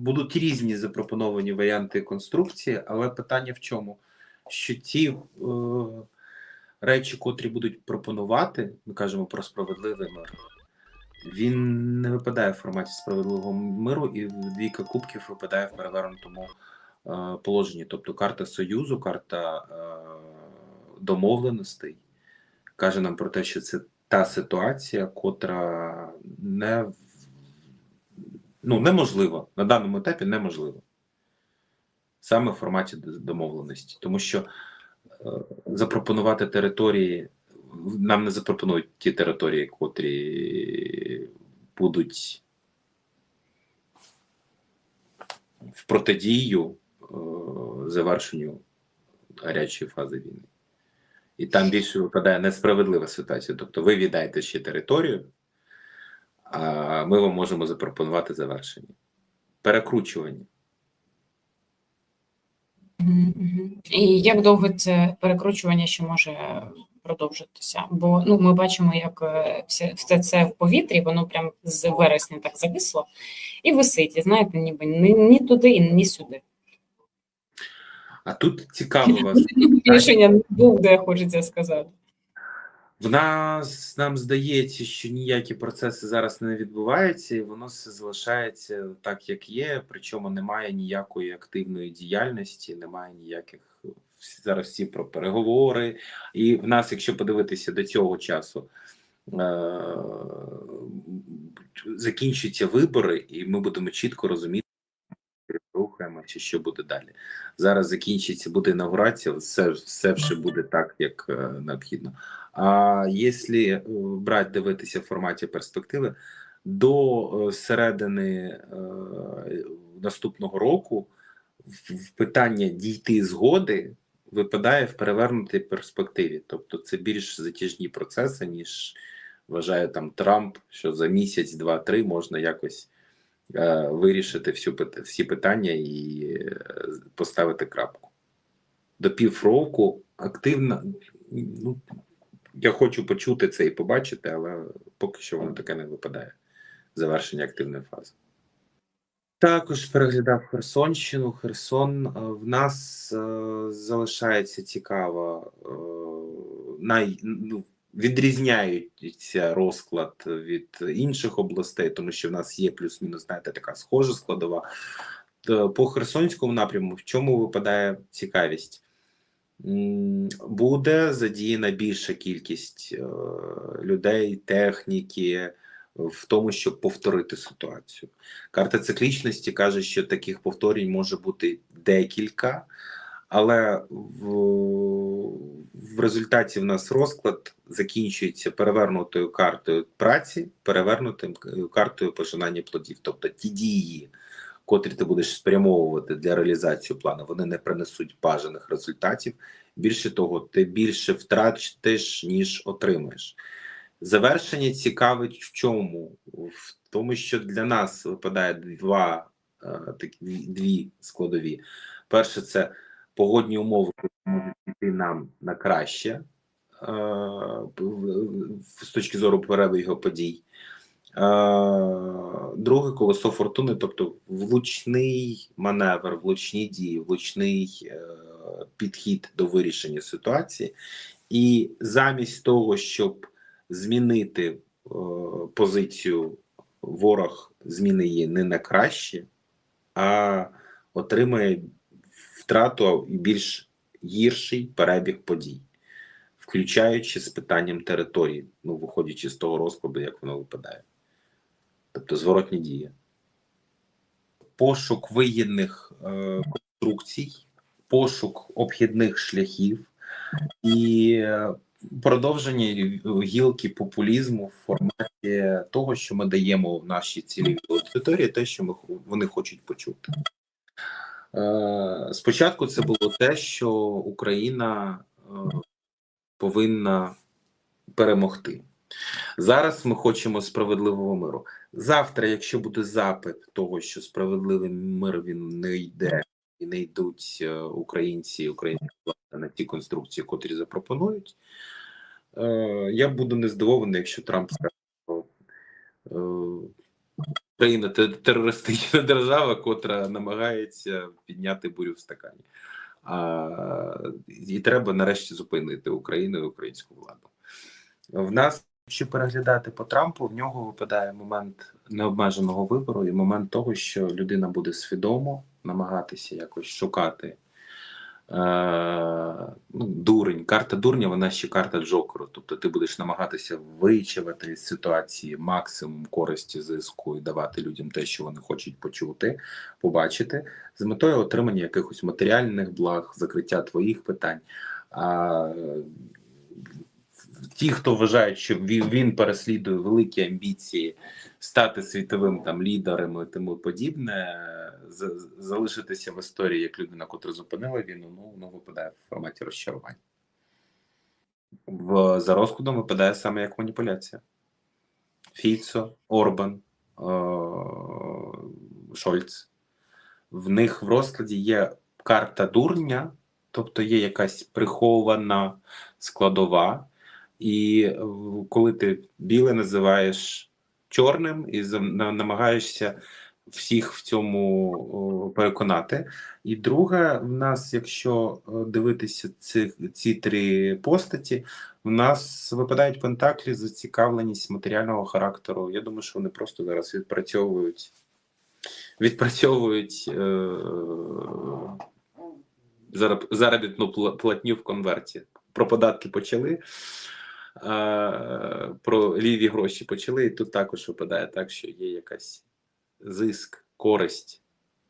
будуть різні запропоновані варіанти конструкції, але питання в чому? Що ті е, речі, котрі будуть пропонувати, ми кажемо про справедливий мир, він не випадає в форматі справедливого миру, і двійка кубків випадає в перевернутому е, положенні. Тобто карта союзу, карта е, домовленостей каже нам про те, що це та ситуація, котра не в- ну, неможлива на даному етапі неможливо. Саме в форматі домовленості. Тому що е, запропонувати території, нам не запропонують ті території, котрі будуть в протидію е, завершенню гарячої фази війни. І там більше випадає несправедлива ситуація. Тобто ви віддаєте ще територію, ми вам можемо запропонувати завершення. Перекручування. І як довго це перекручування ще може продовжитися? Бо ну ми бачимо, як е, все, все це в повітрі, воно прям з вересня так зависло і висить. І знаєте, ніби ні, ні туди, ні сюди. А тут цікаво вас. Рішення не буде, хочеться сказати. В нас нам здається, що ніякі процеси зараз не відбуваються, і воно все залишається так, як є. Причому немає ніякої активної діяльності, немає ніяких зараз всі про переговори. І в нас, якщо подивитися до цього часу, е- закінчуються вибори, і ми будемо чітко розуміти, рухаємося, що буде далі. Зараз закінчиться, буде інаугурація, все, все вже буде так, як е, необхідно. А якщо е, брати дивитися в форматі перспективи, до е, середини е, наступного року в, в питання дійти згоди випадає в перевернутій перспективі. Тобто це більш затяжні процеси, ніж вважає там Трамп, що за місяць, два-три можна якось вирішити всю, всі питання і е, поставити крапку. До півроку активно, ну, я хочу почути це і побачити, але поки що воно таке не випадає. Завершення активної фази. Також переглядав Херсонщину. Херсон е, в нас е, залишається цікаво. е, най, ну, відрізняється розклад від інших областей, тому що в нас є плюс-мінус, знаєте, така схожа складова. По Херсонському напряму, в чому випадає цікавість? Буде задіяна більша кількість е, людей, техніки в тому, щоб повторити ситуацію. Карта циклічності каже, що таких повторень може бути декілька, але в, в результаті в нас розклад закінчується перевернутою картою праці, перевернутим к- картою пожинання плодів. Тобто ті дії, котрі ти будеш спрямовувати для реалізації плану, вони не принесуть бажаних результатів. Більше того, ти більше втратиш, ніж отримаєш. Завершення цікавить в чому? В тому, що для нас випадає два е, такі дві складові. Перше, це погодні умови, можуть піти нам на краще е, з точки зору перебігу подій. Е, Друге колесо фортуни, тобто влучний маневр, влучні дії, влучний е, підхід до вирішення ситуації. І замість того, щоб змінити позицію, ворог зміни її не на краще, а отримає втрату і більш гірший перебіг подій, включаючи з питанням території, ну виходячи з того розкладу, як воно випадає. Тобто зворотні дії. Пошук вигідних е, конструкцій, пошук обхідних шляхів і е, продовження гілки популізму в форматі того, що ми даємо в нашій цілій аудиторії, те, що ми вони хочуть почути. Е, Спочатку це було те, що Україна е, повинна перемогти. Зараз ми хочемо справедливого миру. Завтра, якщо буде запит того, що справедливий мир він не йде і не йдуть е, українці, українські влади на ті конструкції, котрі запропонують, я буду не здивований, якщо Трамп скаже, що Україна терористична держава, котра намагається підняти бурю в стакані. А, і треба нарешті зупинити Україну і українську владу. В нас, якщо переглядати по Трампу, в нього випадає момент необмеженого вибору і момент того, що людина буде свідомо намагатися якось шукати. Е, ну, дурень, карта дурня, вона ще карта Джокеру. Тобто ти будеш намагатися вичавити з ситуації максимум користі зиску і давати людям те, що вони хочуть почути, побачити, з метою отримання якихось матеріальних благ, закриття твоїх питань. А ті, хто вважають, що він, переслідує великі амбіції стати світовим там лідером і тому подібне, за- залишитися в історії як людина, котра зупинила війну, ну воно випадає в форматі розчарування. В за розкладом випадає саме як маніпуляція. Фіцо, Орбан, е- Шольц. В них в розкладі є карта дурня, тобто є якась прихована складова. І е, коли ти біле називаєш чорним і намагаєшся всіх в цьому переконати. І друге, в нас, якщо е, дивитися ці, ці три постаті, в нас випадають пентаклі зацікавленість матеріального характеру. Я думаю, що вони просто зараз відпрацьовують, відпрацьовують е, зараб- заробітну платню в конверті. Про податки почали. Про ліві гроші почали, і тут також випадає так, що є якась зиск, користь,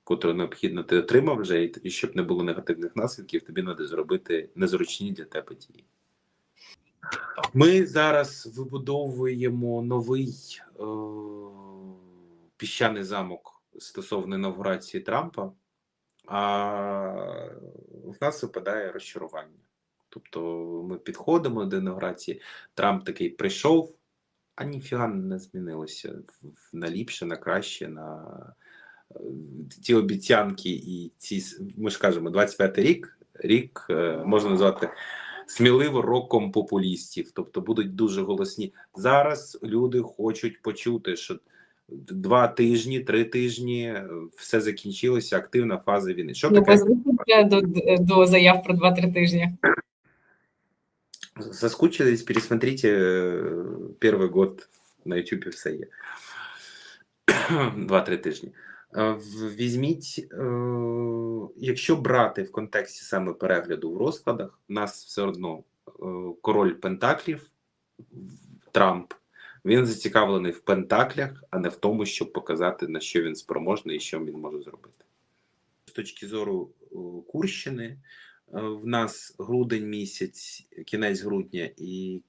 котру необхідно ти отримав вже, і щоб не було негативних наслідків, тобі треба зробити незручні для тебе дії. Ми зараз вибудовуємо новий е, піщаний замок стосовно інаугурації Трампа, а в нас випадає розчарування. Тобто ми підходимо до інаугурації, Трамп такий прийшов, а ніфіга не змінилося на ліпше, на краще, на е, ті обіцянки і ці ми ж кажемо, 25-й рік, рік е, можна назвати сміливо роком популістів, тобто будуть дуже голосні. Зараз люди хочуть почути, що два тижні, три тижні е, все закінчилося, активна фаза війни. Що Ну, таке? до, до заяв про 2-3 тижні. Соскучились, пересмотрите э, первый год на YouTube все є. Два-три тижні. Візьміть, е, якщо брати в контексті саме перегляду в розкладах, у нас все одно е, король Пентаклів, Трамп, він зацікавлений в Пентаклях, а не в тому, щоб показати, на що він спроможний і що він може зробити. З точки зору е, Курщини, в нас грудень місяць, кінець грудня і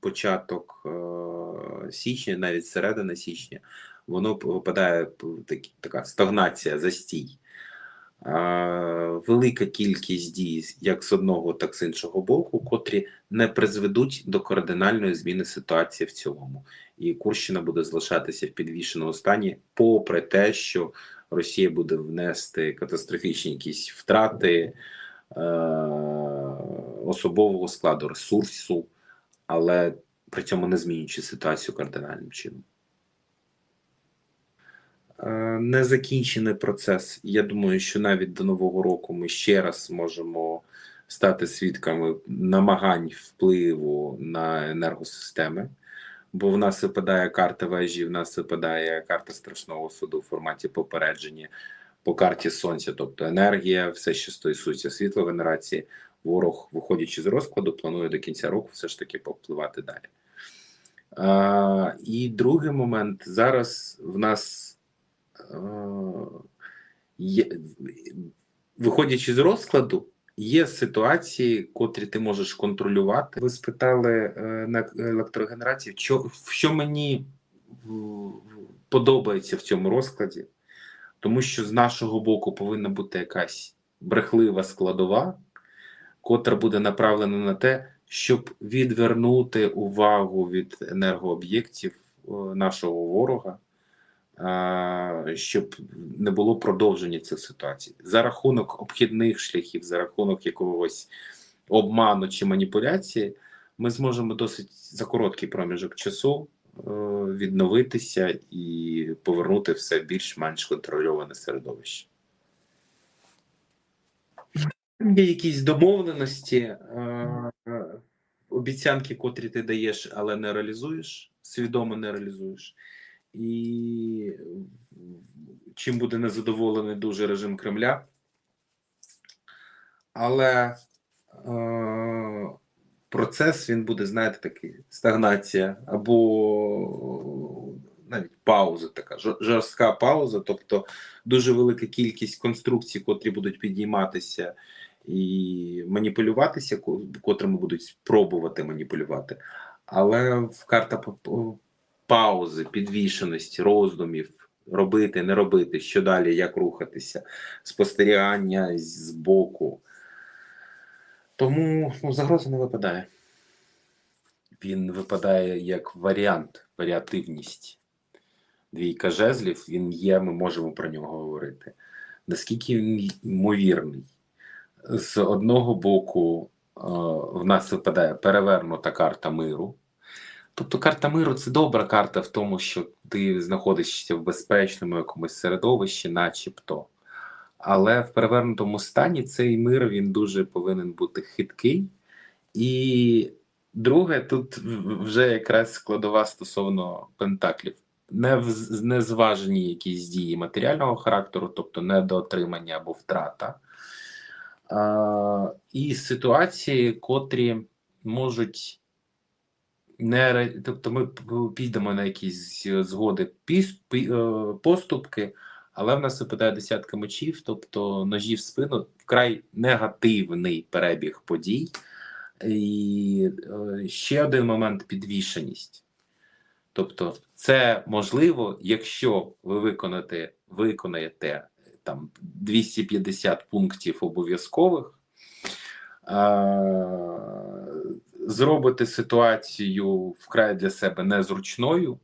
початок е, січня, навіть середина січня, воно випадає така стагнація, застій. Е, Велика кількість дій, як з одного, так з іншого боку, котрі не призведуть до кардинальної зміни ситуації в цілому. І Курщина буде залишатися в підвішеному стані, попри те, що Росія буде внести катастрофічні якісь втрати е, особового складу, ресурсу, але при цьому не змінюючи ситуацію кардинальним чином. Е, Незакінчений процес. Я думаю, що навіть до Нового року ми ще раз можемо стати свідками намагань впливу на енергосистеми. Бо в нас випадає карта вежі, в нас випадає карта страшного суду в форматі попередження по карті сонця, тобто енергія, все, що стосується світлогенерації. Ворог, виходячи з розкладу, планує до кінця року все ж таки повпливати далі. А, і другий момент зараз в нас є, виходячи з розкладу, є ситуації, котрі ти можеш контролювати. Ви спитали е, на електрогенерації, що, що мені подобається в цьому розкладі, тому що з нашого боку повинна бути якась брехлива складова, котра буде направлена на те, щоб відвернути увагу від енергооб'єктів е, нашого ворога, щоб не було продовження цих ситуацій. За рахунок обхідних шляхів, за рахунок якогось обману чи маніпуляції, ми зможемо досить за короткий проміжок часу відновитися і повернути все більш-менш контрольоване середовище. Є якісь домовленості, е, е, обіцянки, котрі ти даєш, але не реалізуєш, свідомо не реалізуєш. І чим буде незадоволений дуже режим Кремля. Але е, процес він буде, знаєте, такий стагнація або навіть пауза, така жорстка пауза, тобто дуже велика кількість конструкцій, котрі будуть підійматися і маніпулюватися, котрими будуть спробувати маніпулювати. Але в карта паузи, підвішеності, роздумів, робити, не робити, що далі, як рухатися, спостерігання з боку. Тому ну, загроза не випадає. Він випадає як варіант, варіативність. Двійка жезлів, він є, ми можемо про нього говорити. Наскільки він ймовірний? З одного боку, е, в нас випадає перевернута карта миру. Тобто карта миру це добра карта в тому, що ти знаходишся в безпечному якомусь середовищі, начебто. Але в перевернутому стані цей мир він дуже повинен бути хиткий. І друге, тут вже якраз складова стосовно пентаклів. Не, вз- не зважені якісь дії матеріального характеру, тобто недоотримання або втрата. А, і ситуації, котрі можуть не тобто ми підемо на якісь е, згоди е, поступки, але в нас випадає десятка мечів, тобто ножі в спину, вкрай негативний перебіг подій. І е, ще один момент підвішеність. Тобто, це можливо, якщо ви виконаєте, виконаєте там 250 пунктів обов'язкових, зробите ситуацію вкрай для себе незручною,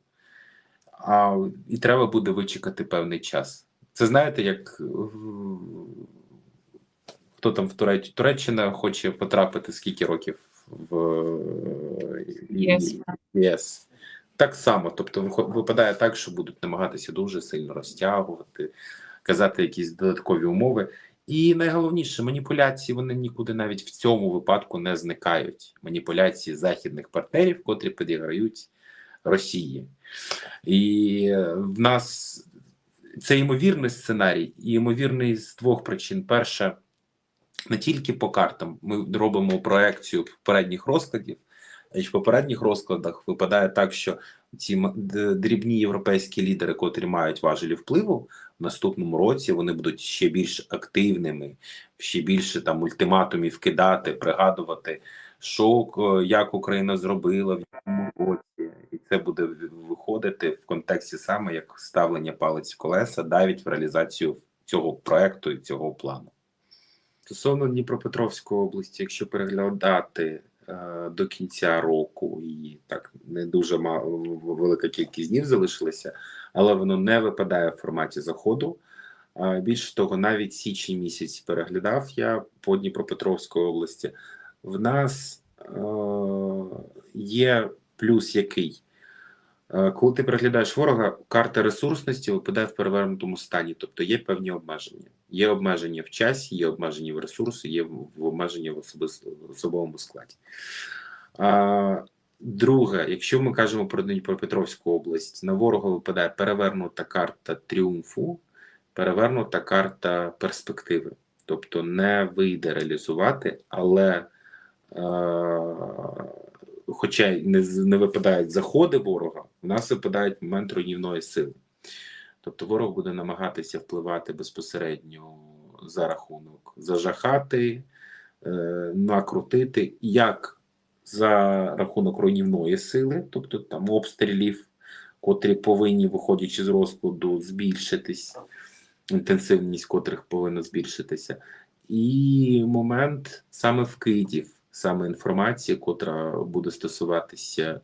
а, і треба буде вичекати певний час. Це знаєте, як хто там в Туреч... Туреччина хоче потрапити скільки років в ЄС. ЄС. Так само, тобто випадає так, що будуть намагатися дуже сильно розтягувати, казати якісь додаткові умови. І найголовніше, маніпуляції вони нікуди навіть в цьому випадку не зникають. Маніпуляції західних партнерів, котрі підіграють Росії. І е, в нас це ймовірний сценарій, і ймовірний з двох причин. Перше, не тільки по картам. Ми робимо проекцію попередніх розкладів. В попередніх розкладах випадає так, що ці дрібні європейські лідери, котрі мають важелі впливу, в наступному році вони будуть ще більш активними, ще більше там ультиматумів кидати, пригадувати, що е, як Україна зробила в якому році, це буде виходити в контексті саме як ставлення палець колеса, навіть в реалізацію цього проекту і цього плану. Стосовно Дніпропетровської області, якщо переглядати е, до кінця року, і так не дуже велика кількість днів залишилася, але воно не випадає в форматі заходу. Більше того, навіть січень місяць переглядав я по Дніпропетровській області. В нас е, є плюс який. Е, Коли ти переглядаєш ворога, карта ресурсності випадає в перевернутому стані, тобто є певні обмеження. Є обмеження в часі, є обмеження в ресурсі, є обмеження в, особовому складі. А, друге, якщо ми кажемо про Дніпропетровську область, на ворога випадає перевернута карта тріумфу, перевернута карта перспективи. Тобто не вийде реалізувати, але е, хоча не, не випадають заходи ворога, у нас випадають момент руйнівної сили. Тобто ворог буде намагатися впливати безпосередньо за рахунок зажахати, е, накрутити, як за рахунок руйнівної сили, тобто там обстрілів, котрі повинні, виходячи з розкладу, збільшитись, інтенсивність котрих повинна збільшитися, і момент саме вкидів, саме інформації, котра буде стосуватися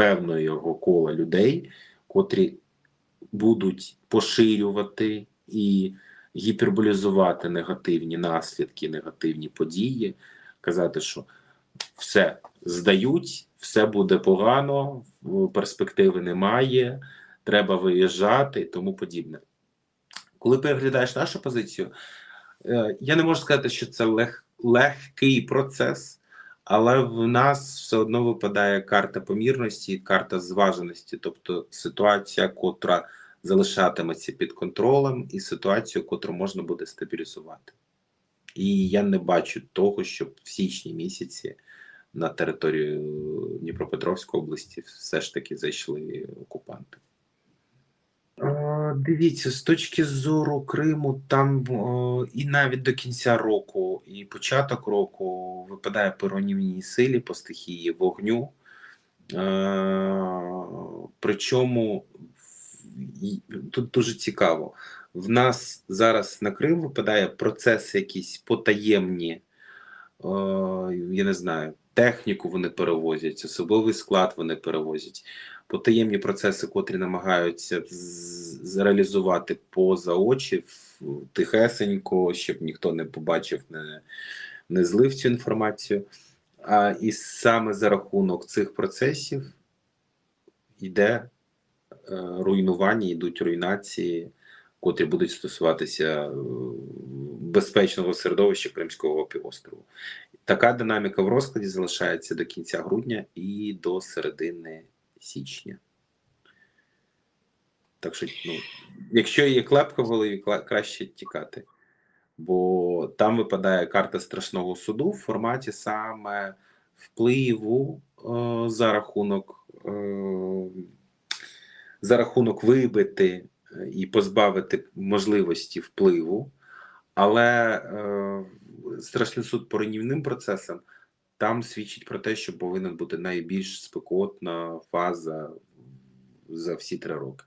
певного кола людей, котрі будуть поширювати і гіперболізувати негативні наслідки, негативні події, казати, що все здають, все буде погано, перспективи немає, треба виїжджати і тому подібне. Коли переглядаєш нашу позицію, е, я не можу сказати, що це лег, легкий процес, але в нас все одно випадає карта помірності карта зваженості, тобто ситуація, котра залишатиметься під контролем, і ситуацію, котру можна буде стабілізувати. І я не бачу того, щоб в січні місяці на територію Дніпропетровської області все ж таки зайшли окупанти. Дивіться, з точки зору Криму, там і навіть до кінця року, і початок року випадає по руйнівній силі, по стихії вогню. Е, Причому тут дуже цікаво. В нас зараз на Крим випадає процеси якісь потаємні, е, я не знаю, техніку вони перевозять, особовий склад вони перевозять потаємні процеси, котрі намагаються зреалізувати поза очі тихесенько, щоб ніхто не побачив, не, не злив цю інформацію. А і саме за рахунок цих процесів йде е, руйнування, йдуть руйнації, котрі будуть стосуватися е, безпечного середовища Кримського півострову. Така динаміка в розкладі залишається до кінця грудня і до середини січня. Так що, ну, якщо є клепка в голові, краще тікати. Бо там випадає карта страшного суду в форматі саме впливу е, за рахунок е, за рахунок вибити і позбавити можливості впливу. Але е, страшний суд по руйнівним процесам там свідчить про те, що повинна бути найбільш спекотна фаза за всі три роки.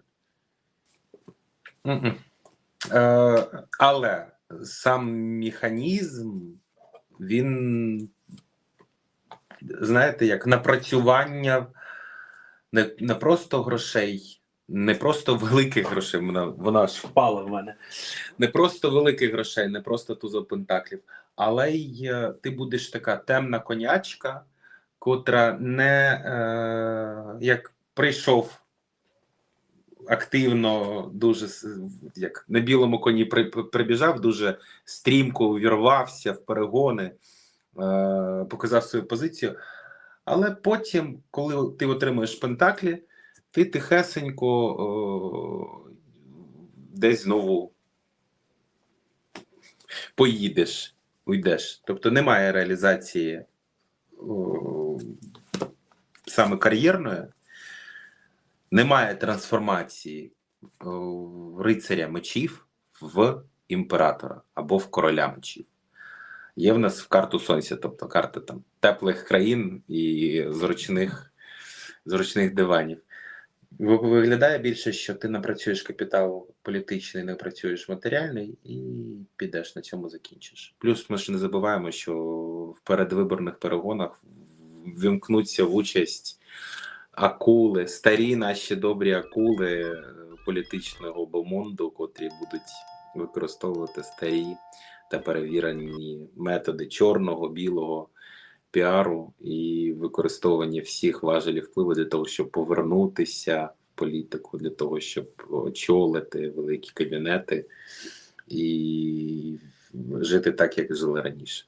Е, але сам механізм, він, знаєте, як напрацювання не, не просто грошей, не просто великих грошей, вона, вона ж впала в мене. Не просто великих грошей, не просто тузо пентаклів, але й е, ти будеш така темна конячка, котра не е, як прийшов активно, дуже як на білому коні при- прибіжав, дуже стрімко увірвався в перегони, е, показав свою позицію. Але потім, коли ти отримуєш пентаклі, ти тихесенько о, десь знову поїдеш, уйдеш. Тобто немає реалізації о, саме кар'єрної, немає трансформації о, рицаря мечів в імператора або в короля мечів. Є в нас в карту сонця, тобто карта там теплих країн і зручних, зручних диванів. Ви- Виглядає більше, що ти напрацюєш капітал політичний, не працюєш матеріальний, і підеш на цьому закінчиш. Плюс ми ж не забуваємо, що в передвиборних перегонах вимкнуться в участь акули, старі наші добрі акули політичного бомонду, котрі будуть використовувати старі та перевірені методи чорного, білого піару і використовування всіх важелів впливу для того, щоб повернутися в політику, для того, щоб очолити великі кабінети і жити так, як жили раніше.